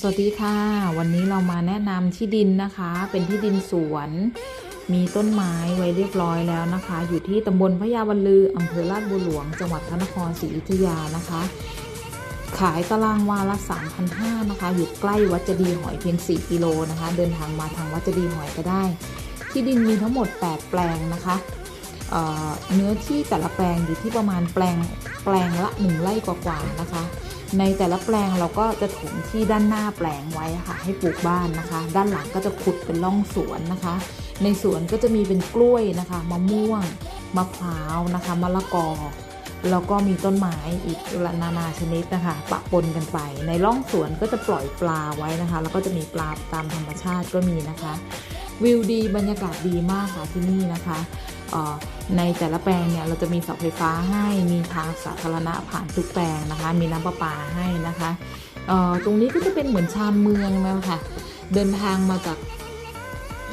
สวัสดีค่ะ วันนี้เรามาแนะนำที่ดินนะคะ เป็นที่ดินสวน มีต้นไม้ไว้เรียบร้อยแล้วนะคะ อยู่ที่ตำบลพระยาวันลืออำเภอลาดบัวหลวง จังหวัดพระนครศรีอยุธยานะคะ ขายตารางวาละ3,500นะคะ อยู่ใกล้วัดเจดีย์หอยเพียง 4 กิโลนะคะ เดินทางมาทางวัดเจดีย์หอยก็ได้ ที่ดินมีทั้งหมด 8 แปลงนะคะ เนื้อที่แต่ละแปลงอยู่ที่ประมาณแปลงแปลงละ1ไร่กว่าๆนะคะ ในแต่ละแปลงเราก็จะถมที่ด้านหน้าแปลงไว้ค่ะ ให้ปลูกบ้านนะคะ ด้านหลังก็จะขุดเป็นร่องสวนนะคะ ในสวนก็จะมีเป็นกล้วยนะคะมะม่วงมะพร้าวนะคะมะละกอแล้วก็มีต้นไม้อีกนานาชนิดนะคะปะปนกันไป ในร่องสวนก็จะปล่อยปลาไว้นะคะ แล้วก็จะมีปลาตามธรรมชาติก็มีนะคะ วิวดีบรรยากาศดีมากค่ะที่นี่นะคะในแต่ละแปลงเนี่ยเราจะมีเสาไฟฟ้าให้มีทางสาธารณะผ่านทุกแปลงนะคะ มีน้ำประปาให้นะคะตรงนี้ก็จะเป็นเหมือนชานเมืองแล้วค่ะ เดินทางมาจาก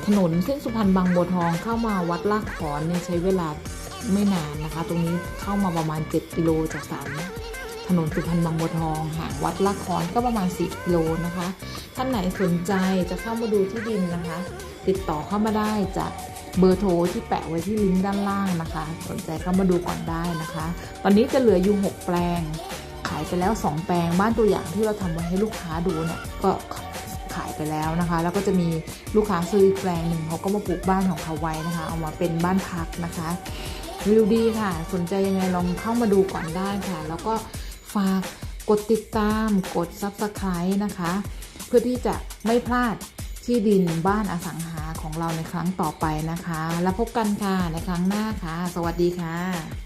ถนนเส้นสุพรรณบางบัวทองเข้ามาวัดลากขอนเนี่ยใช้เวลาไม่นานนะคะ ตรงนี้เข้ามาประมาณ 7 กิโลจากสาม ถนนสุพรรณบางบัวทองห่างวัดลากขอนก็ประมาณ 10กิโลนะคะ ท่านไหนสนใจจะเข้ามาดูที่ดินนะคะ ติดต่อเข้ามาได้จากเบอร์โทรที่แปะไว้ที่ลิงก์ด้านล่างนะคะ สนใจเข้ามาดูก่อนได้นะคะ ตอนนี้จะเหลืออยู่ 6 แปลง ขายไปแล้ว 2 แปลง บ้านตัวอย่างที่เราทำไว้ให้ลูกค้าดูเนี่ยก็ขายไปแล้วนะคะ แล้วก็จะมีลูกค้าซื้ออีกแปลงหนึ่งเขาก็มาปลูกบ้านของเขาไว้นะคะ เอามาเป็นบ้านพักนะคะวิวดีค่ะ สนใจยังไงลองเข้ามาดูก่อนได้ค่ะ แล้วก็ ฝากกดติดตามกด Subscribe นะคะ เพื่อที่จะไม่พลาดที่ดินบ้านอสังหาของเราในครั้งต่อไปนะคะ แล้วพบกันค่ะในครั้งหน้าค่ะ สวัสดีค่ะ